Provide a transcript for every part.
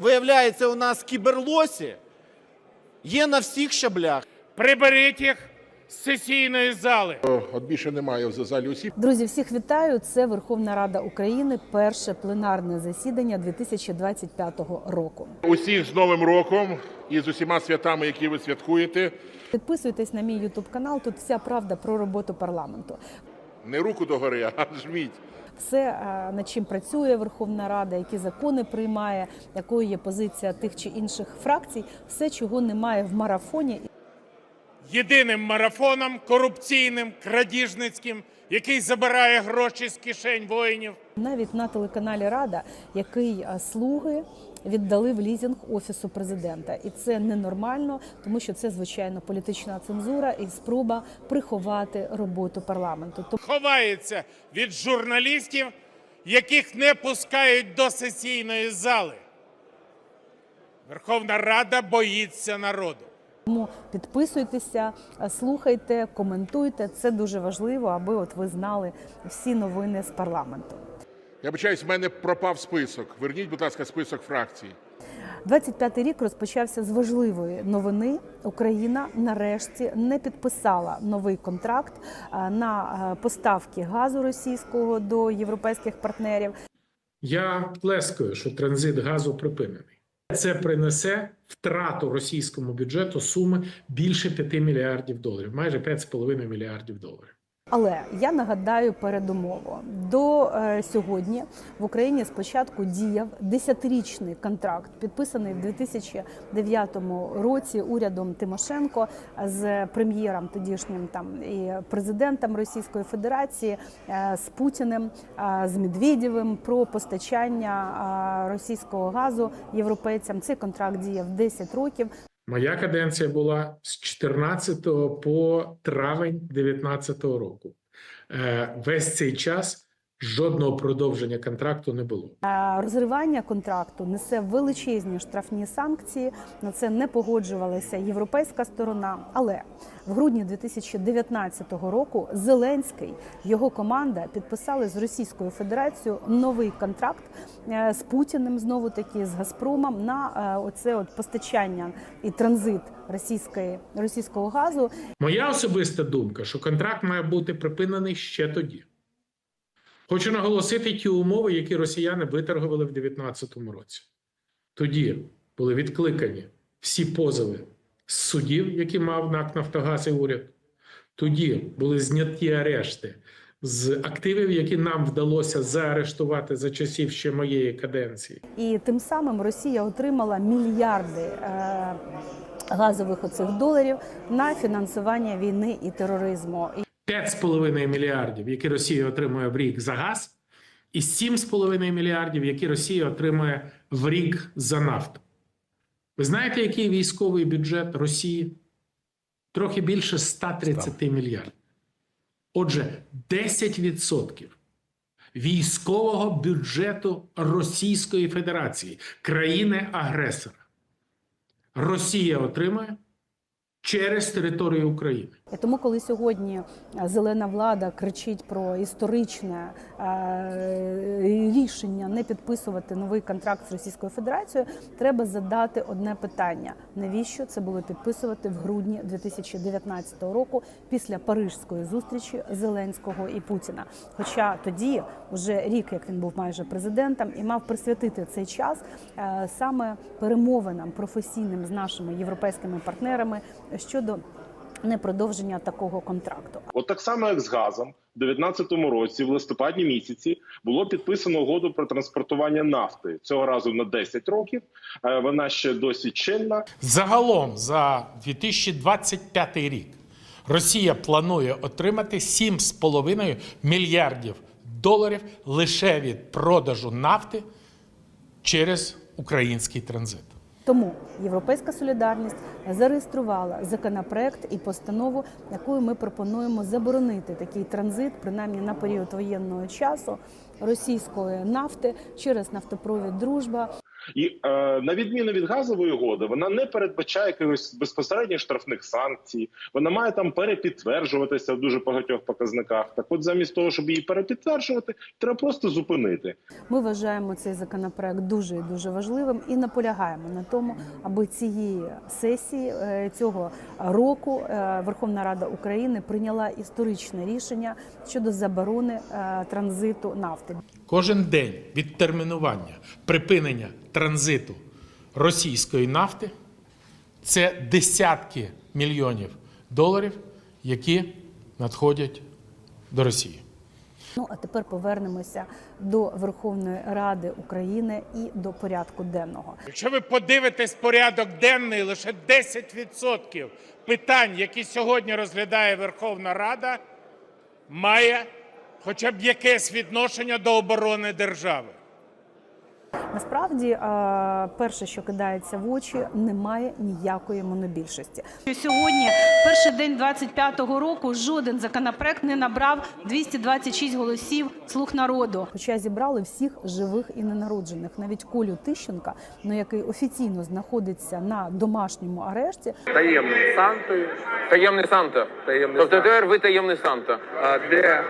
Виявляється, у нас кіберлосі є на всіх щаблях. Приберіть їх з сесійної зали. От більше немає в залі осіб. Друзі, всіх вітаю. Це Верховна Рада України, перше пленарне засідання 2025 року. Усіх з Новим роком і з усіма святами, які ви святкуєте. Підписуйтесь на мій Ютуб канал. Тут вся правда про роботу парламенту. Не руку догори, а жміть. Все, над чим працює Верховна Рада, які закони приймає, якою є позиція тих чи інших фракцій, все, чого немає в марафоні. Єдиним марафоном корупційним, крадіжницьким, який забирає гроші з кишень воїнів. Навіть на телеканалі Рада, який слуги віддали в лізинг офісу президента, і це ненормально, тому що це звичайно політична цензура і спроба приховати роботу парламенту. Тобто Ховається від журналістів, яких не пускають до сесійної зали. Верховна Рада боїться народу. Тому підписуйтеся, слухайте, коментуйте. Це дуже важливо, аби от ви знали всі новини з парламенту. Я бачаюсь, в мене пропав список. Верніть, будь ласка, список фракцій. 25-й рік розпочався з важливої новини. Україна нарешті не підписала новий контракт е, на е, поставки газу російського до європейських партнерів. Я плескаю, що транзит газу припинений. Це принесе втрату російському бюджету суми більше 5 мільярдів доларів, майже 5,5 мільярдів доларів. Але я нагадаю передумову до е, сьогодні в Україні спочатку діяв десятирічний контракт, підписаний в 2009 році урядом Тимошенко з прем'єром тодішнім там і президентом Російської Федерації е, з Путіним, е, з Медведєвим про постачання російського газу європейцям. Цей контракт діяв 10 років. Моя каденція була з 14 по травень 19 року. Е, Весь цей час жодного продовження контракту не було. Розривання контракту несе величезні штрафні санкції. На це не погоджувалася європейська сторона. Але в грудні 2019 року Зеленський його команда підписали з Російською Федерацією новий контракт е, з Путіним, знову таки з Газпромом на е, оце от постачання і транзит російської російського газу. Моя особиста думка, що контракт має бути припинений ще тоді. Хочу наголосити ті умови, які росіяни виторгували в 2019 році. Тоді були відкликані всі позови з судів, які мав НАК Нафтогаз і уряд. Тоді були зняті арешти з активів, які нам вдалося заарештувати за часів ще моєї каденції. І тим самим Росія отримала мільярди е, газових оцих доларів на фінансування війни і тероризму. І 5,5 мільярдів, які Росія отримує в рік за газ, і 7,5 мільярдів, які Росія отримує в рік за нафту. Ви знаєте, який військовий бюджет Росії? Трохи більше 130 мільярдів. Отже, 10% військового бюджету Російської Федерації, країни-агресора, Росія отримує через територію України. І тому, коли сьогодні е, зелена влада кричить про історичне е, рішення не підписувати новий контракт з Російською Федерацією, треба задати одне питання: навіщо це було підписувати в грудні 2019 року після парижської зустрічі Зеленського і Путіна? Хоча тоді, вже рік, як він був майже президентом, і мав присвятити цей час е, саме перемовинам професійним з нашими європейськими партнерами щодо непродовження такого контракту. От так само, як з газом, в 2019 році, в листопаді місяці, було підписано угоду про транспортування нафти цього разу на 10 років. Е, Вона ще досі чинна. Загалом за 2025 рік Росія планує отримати 7,5 мільярдів доларів лише від продажу нафти через український транзит. Тому Європейська солідарність зареєструвала законопроект і постанову, якою ми пропонуємо заборонити такий транзит, принаймні на період воєнного часу російської нафти через нафтопровід Дружба. І е, на відміну від газової угоди, вона не передбачає якихось безпосередніх штрафних санкцій. Вона має там перепідтверджуватися в дуже багатьох показниках. Так, от замість того, щоб її перепідтверджувати, треба просто зупинити. Ми вважаємо цей законопроект дуже і дуже важливим і наполягаємо на тому, аби цієї сесії е, цього року е, Верховна Рада України прийняла історичне рішення щодо заборони е, транзиту нафти. Кожен день відтермінування припинення транзиту російської нафти це десятки мільйонів доларів, які надходять до Росії. Ну а тепер повернемося до Верховної Ради України і до порядку денного. Якщо ви подивитесь порядок денний, лише 10% питань, які сьогодні розглядає Верховна Рада, має хоча б якесь відношення до оборони держави. Насправді, е, перше, що кидається в очі, немає ніякої монобільшості. Сьогодні, перший день 25-го року, жоден законопроект не набрав 226 голосів слуг народу. Хоча зібрали всіх живих і ненароджених, навіть Колю Тищенка, ну який офіційно знаходиться на домашньому арешті. таємним Сантою. Таємний Санта. Таємний тобто Санта. тепер ви таємний Санта. А, де,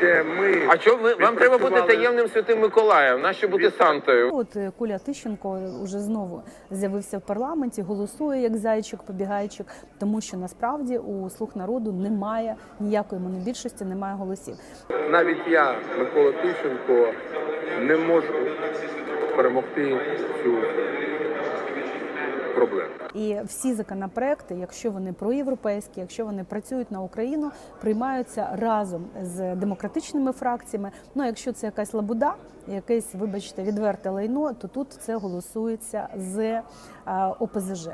де ми А що ви вам треба бути таємним святим Миколаєм? Нащо бути Сантою? От е, Коля Тищенко уже знову з'явився в парламенті, голосує як зайчик, побігайчик, тому що насправді у слуг народу немає ніякої монобільшості, немає голосів. Навіть я, Микола Тищенко, не можу перемогти цю проблему. І всі законопроекти, якщо вони проєвропейські, якщо вони працюють на Україну, приймаються разом з демократичними фракціями. Ну а якщо це якась лабуда, якесь, вибачте, відверте лайно, то тут це голосується з е, ОПЗЖ.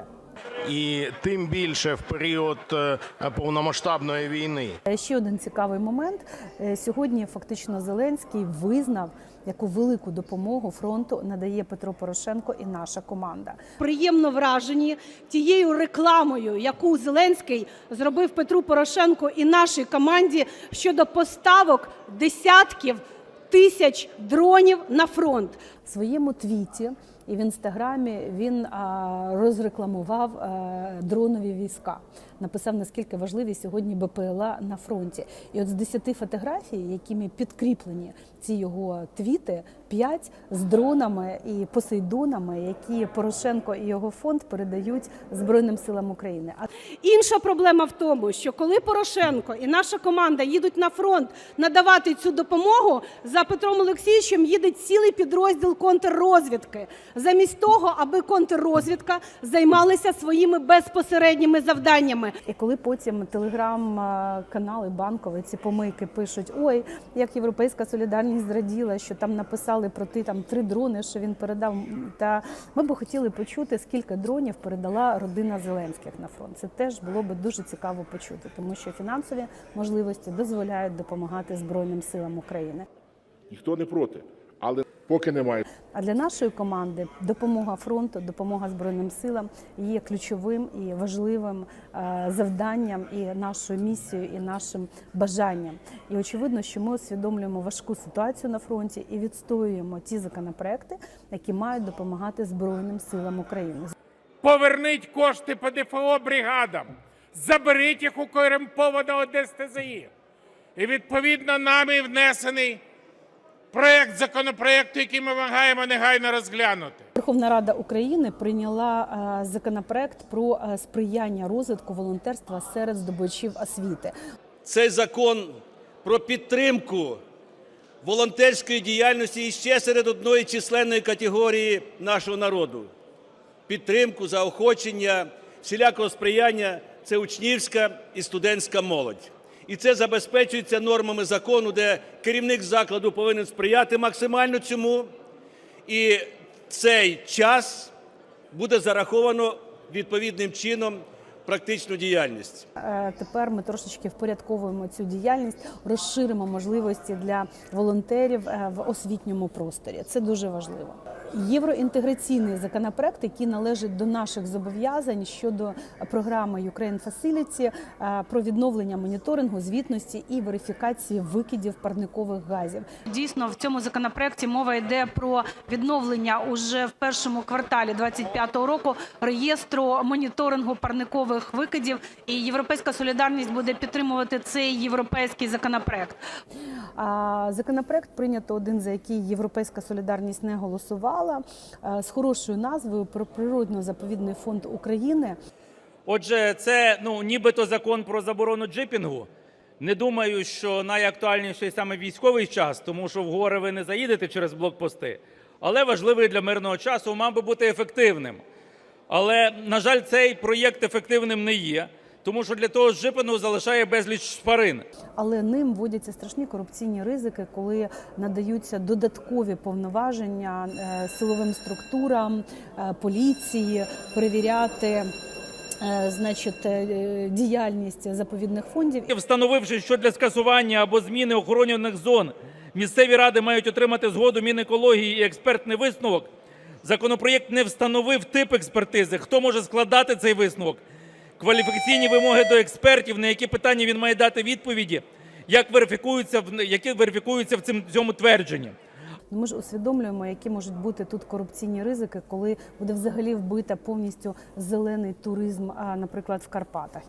І тим більше в період е, повномасштабної війни. Е, Ще один цікавий момент. Сьогодні фактично Зеленський визнав, яку велику допомогу фронту надає Петро Порошенко і наша команда. Приємно вражені тією рекламою, яку Зеленський зробив Петру Порошенку і нашій команді щодо поставок десятків тисяч дронів на фронт. В своєму твіті і в інстаграмі він а, розрекламував а, дронові війська. Написав наскільки важливі сьогодні БПЛА на фронті. І от з 10 фотографій, якими підкріплені ці його твіти, 5 з дронами і посейдонами, які Порошенко і його фонд передають Збройним силам України. А Інша проблема в тому, що коли Порошенко і наша команда їдуть на фронт надавати цю допомогу, за Петром Олексійовичем їде цілий підрозділ контррозвідки, замість того, аби контррозвідка займалася своїми безпосередніми завданнями. І коли потім телеграм-канали банкові ці помийки пишуть: ой, як європейська солідарність зраділа, що там написали про ті там три дрони, що він передав. Та ми б хотіли почути, скільки дронів передала родина Зеленських на фронт. Це теж було б дуже цікаво почути, тому що фінансові можливості дозволяють допомагати Збройним силам України. Ніхто не проти. Але поки немає А для нашої команди допомога фронту, допомога збройним силам є ключовим і важливим е, завданням і нашою місією, і нашим бажанням. І очевидно, що ми усвідомлюємо важку ситуацію на фронті і відстоюємо ті законопроекти, які мають допомагати збройним силам України. Поверніть кошти по ДФО бригадам, заберіть їх у корумпованого ДСТЗІ. І відповідно нами внесений проект законопроекту, який ми вимагаємо негайно розглянути. Верховна Рада України прийняла е, законопроект про е, сприяння розвитку волонтерства серед здобувачів освіти. Цей закон про підтримку волонтерської діяльності іще серед одної численної категорії нашого народу. Підтримку, заохочення, всілякого сприяння це учнівська і студентська молодь. І це забезпечується нормами закону, де керівник закладу повинен сприяти максимально цьому. І цей час буде зараховано відповідним чином практичну діяльність. Е, Тепер ми трошечки впорядковуємо цю діяльність, розширимо можливості для волонтерів е, в освітньому просторі. Це дуже важливо. Євроінтеграційний законопроект, який належить до наших зобов'язань щодо програми Ukraine Facility е, про відновлення моніторингу, звітності і верифікації викидів парникових газів. Дійсно, в цьому законопроекті мова йде про відновлення уже в першому кварталі 25-го року реєстру моніторингу парникових викидів. І Європейська солідарність буде підтримувати цей європейський законопроект. Законопроект прийнято один, за який Європейська солідарність не голосувала, е, з хорошою назвою про природно-заповідний фонд України. Отже, це ну нібито закон про заборону джипінгу. Не думаю, що найактуальніший саме військовий час, тому що в гори ви не заїдете через блокпости, але важливий для мирного часу, мав би бути ефективним. Але, на жаль, цей проєкт ефективним не є, тому що для того ж джипінгу залишає безліч шпарин. Але ним вводяться страшні корупційні ризики, коли надаються додаткові повноваження е, силовим структурам, е, поліції перевіряти. е, Значить, діяльність заповідних фондів Встановивши, що для скасування або зміни охоронюваних зон місцеві ради мають отримати згоду Мінекології і експертний висновок, законопроєкт не встановив тип експертизи, хто може складати цей висновок, кваліфікаційні вимоги до експертів, на які питання він має дати відповіді, як верифікуються, які верифікуються в цим, цьому твердженні. ми ж усвідомлюємо, які можуть бути тут корупційні ризики, коли буде взагалі вбита повністю зелений туризм, наприклад, в Карпатах.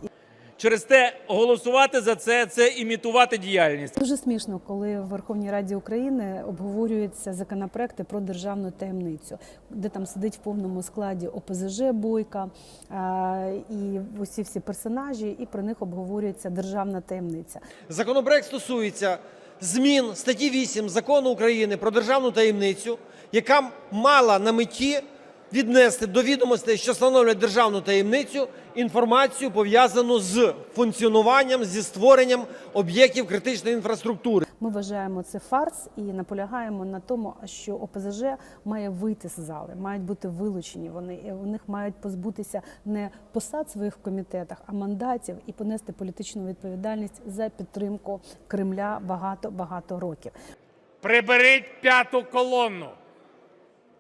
Через те голосувати за це це імітувати діяльність. Дуже смішно, коли в Верховній Раді України обговорюються законопроекти про державну таємницю, де там сидить в повному складі ОПЗЖ Бойка а, і усі всі персонажі, і про них обговорюється державна таємниця. Законопроект стосується змін статті 8 Закону України про державну таємницю, яка мала на меті віднести до відомостей, що становлять державну таємницю, інформацію пов'язану з функціонуванням, зі створенням об'єктів критичної інфраструктури. Ми вважаємо це фарс і наполягаємо на тому, що ОПЗЖ має вийти з зали, мають бути вилучені. Вони І у них мають позбутися не посад в своїх комітетах, а мандатів і понести політичну відповідальність за підтримку Кремля багато багато років. Приберіть п'яту колонну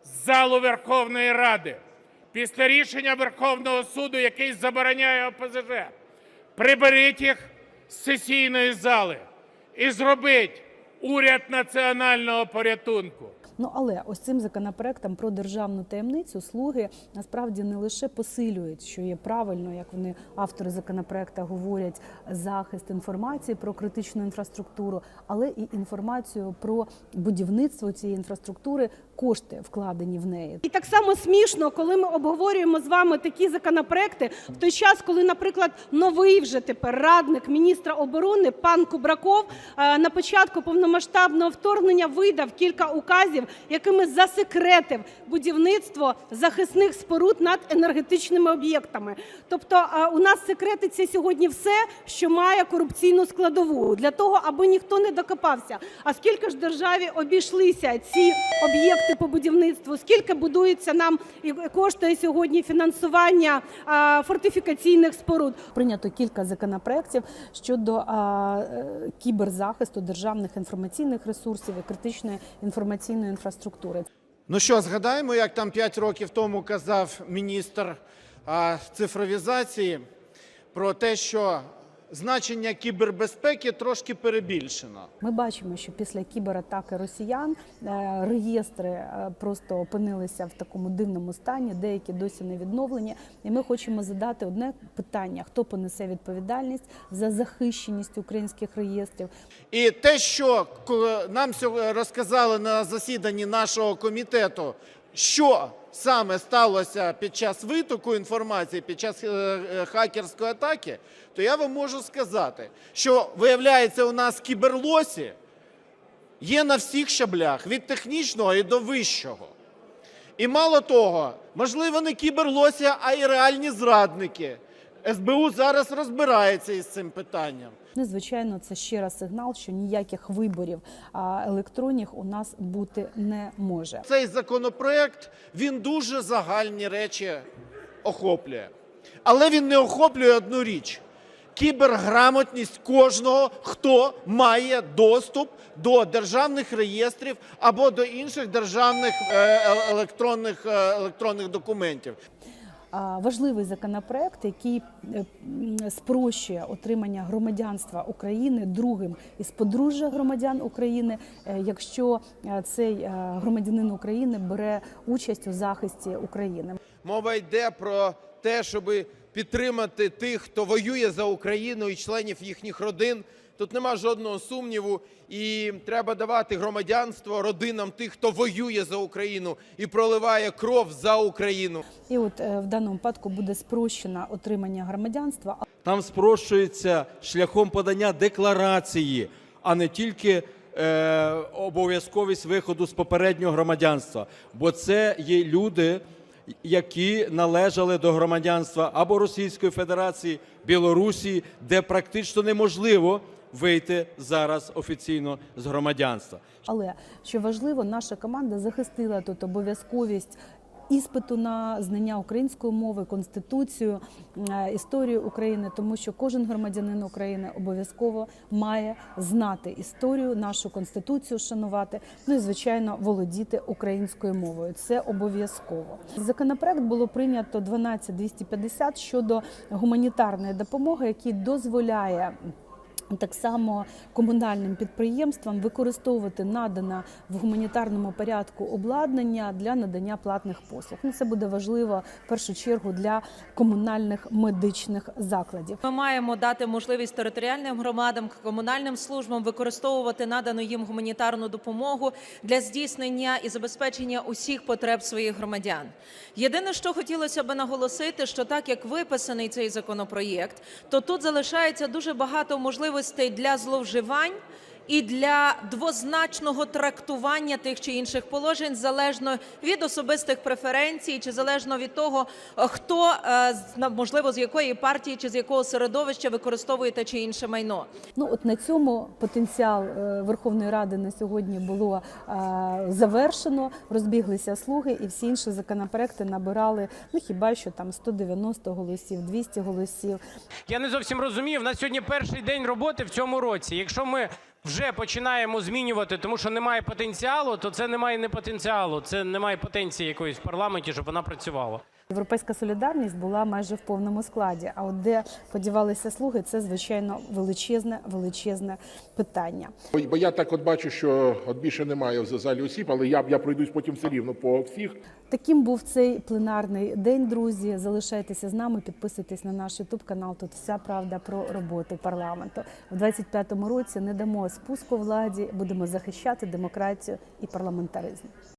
залу Верховної Ради після рішення Верховного суду, який забороняє ОПЗЖ. Приберіть їх з сесійної зали і зробіть уряд національного порятунку. Ну але ось цим законопроектом про державну таємницю слуги насправді не лише посилюють, що є правильно, як вони автори законопроекта говорять, захист інформації про критичну інфраструктуру, але і інформацію про будівництво цієї інфраструктури, кошти вкладені в неї. І так само смішно, коли ми обговорюємо з вами такі законопроекти, в той час, коли, наприклад, новий вже тепер радник міністра оборони пан Кубраков е, на початку повномасштабного вторгнення видав кілька указів, якими засекретив будівництво захисних споруд над енергетичними об'єктами. Тобто е, у нас секретиться сьогодні все, що має корупційну складову, для того, аби ніхто не докопався. А скільки ж державі обійшлися ці об'єкти по будівництву? Скільки будується нам і коштує сьогодні фінансування фортифікаційних споруд? Прийнято кілька законопроєктів щодо е, кіберзахисту державних інформаційних ресурсів і критичної інформаційної інфраструктури. Ну що, згадаємо, як там 5 років тому казав міністр цифровізації про те, що значення кібербезпеки трошки перебільшено. Ми бачимо, що після кібератаки росіян е, реєстри е, просто опинилися в такому дивному стані, деякі досі не відновлені. І ми хочемо задати одне питання: хто понесе відповідальність за захищеність українських реєстрів? І те, що нам розказали на засіданні нашого комітету, що саме сталося під час витоку інформації, під час е, е, хакерської атаки, то я вам можу сказати, що виявляється, у нас кіберлосі є на всіх щаблях, від технічного і до вищого. І мало того, можливо, не кіберлосі, а й реальні зрадники. СБУ зараз розбирається із цим питанням. Ну, звичайно, це ще раз сигнал, що ніяких виборів електронних у нас бути не може. Цей законопроект він дуже загальні речі охоплює. Але він не охоплює одну річ. кіберграмотність кожного, хто має доступ до державних реєстрів або до інших державних е, е, електронних, е, електронних документів. Важливий законопроект, який е, спрощує отримання громадянства України другим із подружжя громадян України, е, якщо е, цей громадянин України бере участь у захисті України. Мова йде про те, щоб підтримати тих, хто воює за Україну і членів їхніх родин. Тут нема жодного сумніву, і треба давати громадянство родинам тих, хто воює за Україну і проливає кров за Україну. І от е, в даному випадку буде спрощено отримання громадянства. Там спрощується шляхом подання декларації, а не тільки е, обов'язковість виходу з попереднього громадянства. Бо це є люди, які належали до громадянства або Російської Федерації, Білорусі, де практично неможливо вийти зараз офіційно з громадянства. Але що важливо, наша команда захистила тут обов'язковість. Іспиту на знання української мови, конституцію, е, історію України, тому що кожен громадянин України обов'язково має знати історію, нашу конституцію шанувати, ну і звичайно володіти українською мовою. Це обов'язково. Законопроект було прийнято 12250 щодо гуманітарної допомоги, який дозволяє. Так само комунальним підприємствам використовувати надане в гуманітарному порядку обладнання для надання платних послуг. Ну, це буде важливо в першу чергу для комунальних медичних закладів. Ми маємо дати можливість територіальним громадам, комунальним службам використовувати надану їм гуманітарну допомогу для здійснення і забезпечення усіх потреб своїх громадян. Єдине, що хотілося би наголосити, що так як виписаний цей законопроєкт, то тут залишається дуже багато можливостей для зловживань. І для двозначного трактування тих чи інших положень залежно від особистих преференцій, чи залежно від того, е, хто е, можливо з якої партії чи з якого середовища використовує те чи інше майно. Ну от на цьому потенціал е, Верховної Ради на сьогодні було завершено. Розбіглися слуги, і всі інші законопроекти набирали ну хіба що там 190 голосів, 200 голосів. Я не зовсім розумію. В нас сьогодні перший день роботи в цьому році. Якщо ми вже починаємо змінювати, тому що немає потенціалу, то це немає не потенціалу, це немає потенції якоїсь в парламенті, щоб вона працювала. Європейська солідарність була майже в повному складі. А от де подівалися слуги, це звичайно величезне, величезне питання. Бо я так от бачу, що от більше немає в залі осіб, але я, я пройдусь потім все рівно по всіх. Таким був цей пленарний день, друзі. Залишайтеся з нами, підписуйтесь на наш ютуб канал. Тут вся правда про роботу парламенту. В 25-му році не дамо спуску владі, будемо захищати демократію і парламентаризм.